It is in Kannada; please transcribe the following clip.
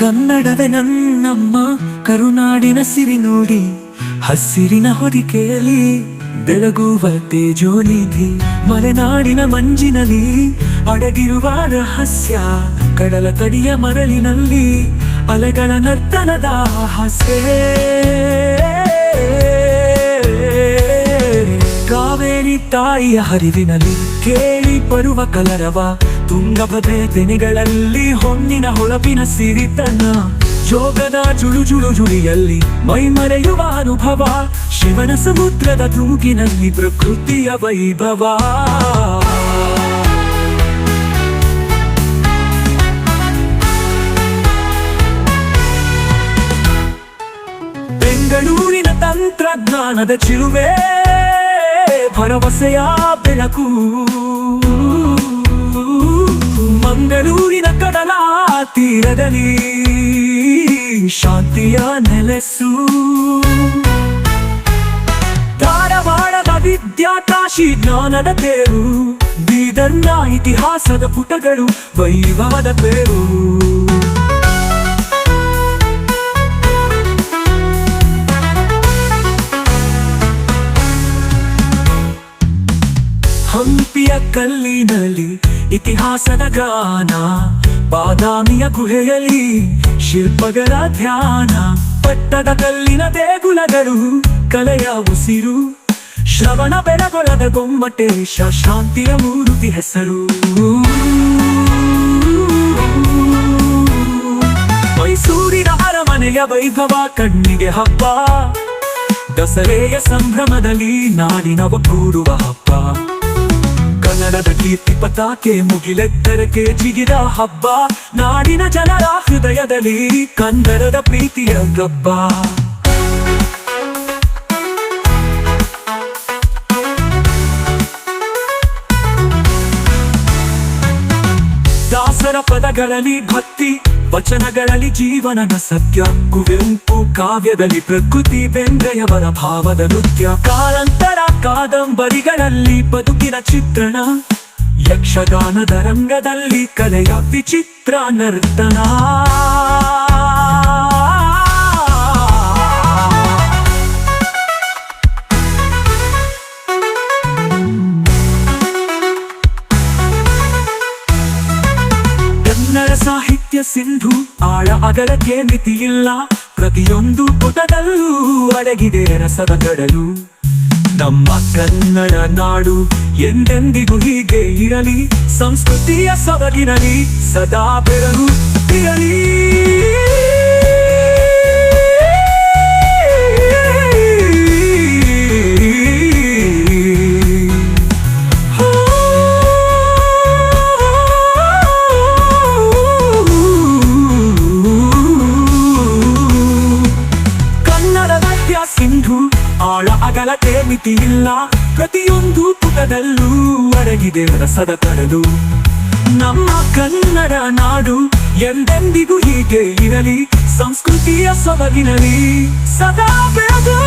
ಕನ್ನಡವೇ ನನ್ನಮ್ಮ, ಕರುನಾಡಿನ ಸಿರಿ ನೋಡಿ, ಹಸಿರಿನ ಹೊದಿಕೆಯಲ್ಲಿ ಬೆಳಗುವ ತೇಜೋನಿಧಿ ಮಲೆನಾಡಿನ ಮಂಜಿನಲ್ಲಿ ಅಡಗಿರುವ ರಹಸ್ಯ, ಕಡಲ ತಡಿಯ ಮರಳಿನಲ್ಲಿ, ಅಲೆಗಳ ನರ್ತನದ ಹಸೇ ತಾಯಿಯ ಹರಿವಿನಲ್ಲಿ ಕೇಳಿ ಬರುವ ಕಲರವ. ತುಂಗಭದ್ರೆ ತೆನೆಗಳಲ್ಲಿ ಹೊನ್ನಿನ ಹೊಳಪಿನ ಸಿರಿತನ. ಜೋಗದ ಜುಳು ಜುಳು ಜುಳಿಯಲ್ಲಿ ಮೈಮರೆಯುವ ಅನುಭವ. ಶಿವನ ಸಮುದ್ರದ ತೂಗಿನಲ್ಲಿ ಪ್ರಕೃತಿಯ ವೈಭವ. ಬೆಂಗಳೂರಿನ ತಂತ್ರಜ್ಞಾನದ ಚಿರುವೆ ಭರವಸೆಯ ಬೆಳಕು. ಮಂಗಳೂರಿನ ಕಡಲ ತೀರದಲ್ಲಿ ಶಾಂತಿಯ ನೆಲೆಸು. ಧಾರವಾಡದ ವಿದ್ಯಾಕಾಶಿ ಜ್ಞಾನದ ತೇರು, ಬೀದರ್ನ ಇತಿಹಾಸದ ಪುಟಗಳು, ವೈಭವದ ಪೇರು ಕಲ್ಲಿನಲ್ಲಿ ಇತಿಹಾಸದ ಗಾನ, ಬಾದಾಮಿಯ ಗುಹೆಯಲ್ಲಿ ಶಿಲ್ಪಗಳ ಧ್ಯಾನ, ಪಟ್ಟದ ಕಲ್ಲಿನ ದೇಗುಲಗಳು, ಕಲೆಯ ಉಸಿರು, ಶ್ರವಣ ಬೆಳಗೊಳದ ಗೊಮ್ಮಟೇಶ ಶಾಂತಿಯ ಮೂರುತಿ ಹೆಸರು. ಮೈಸೂರಿನ ಅರಮನೆಯ ವೈಭವ ಕಣ್ಣಿಗೆ ಹಬ್ಬ, ದಸರೆಯ ಸಂಭ್ರಮದಲ್ಲಿ ನಾಡಿನ ಒಕ್ಕೂಡುವ ಹಬ್ಬ. ಕನ್ನಡದ ಕೀರ್ತಿ ಪತಾಕೆ, ಮುಗಿಲೆತ್ತರಕ್ಕೆ ಜಿಗಿದ ಹಬ್ಬ, ನಾಡಿನ ಜನರ ಹೃದಯದಲ್ಲಿ ಕನ್ನಡದ ಪ್ರೀತಿಯ ಗಬ್ಬ. ದಾಸರ ಪದಗಳಲ್ಲಿ ಭಕ್ತಿ, ವಚನಗಳಲ್ಲಿ ಜೀವನದ ಸತ್ಯ, ಕುವೆಂಪು ಕಾವ್ಯದಲ್ಲಿ ಪ್ರಕೃತಿ, ಬೆಂದ್ರೆಯವರ ಭಾವದ ನೃತ್ಯ. ಕಾರಂತರ ಕಾದಂಬರಿಗಳಲ್ಲಿ ಬದುಕಿನ ಚಿತ್ರಣ ಯಕ್ಷಗಾನದ ರಂಗದಲ್ಲಿ ಕಲೆಯ ವಿಚಿತ್ರ ನರ್ತನ. ಕನ್ನಡ ಸಾಹಿತ್ಯ ಸಿಂಧು, ಆಳ ಅಗಲಕ್ಕೆ ಮಿತಿಯಿಲ್ಲ. ಪ್ರತಿಯೊಂದು ಪುಟದಲ್ಲೂ ಅಡಗಿದೆ ರಸದ ಕಡಲು. ನಮ್ಮ ಕನ್ನಡ ನಾಡು ಎಂದೆಂದಿಗೂ ಹೀಗೆ ಇರಲಿ ಸಂಸ್ಕೃತಿಯ ಸೊಬಗಿರಲಿ ಸದಾ ಬೆರಗು ಇರಲಿ. ಆಳ ಅಗಲತೆ ಮಿತಿ ಇಲ್ಲ. ಪ್ರತಿಯೊಂದು ಪುಟದಲ್ಲೂ ಅಡಗಿದೆ ರಸದ ಕಡಲು ನಮ್ಮ ಕನ್ನಡ ನಾಡು ಎಂದೆಂದಿಗೂ ಹೀಗೆ ಇರಲಿ. ಸಂಸ್ಕೃತಿಯ ಸೊಬಗಿನಲಿ. ಸದಾ ಬೆಳೆದು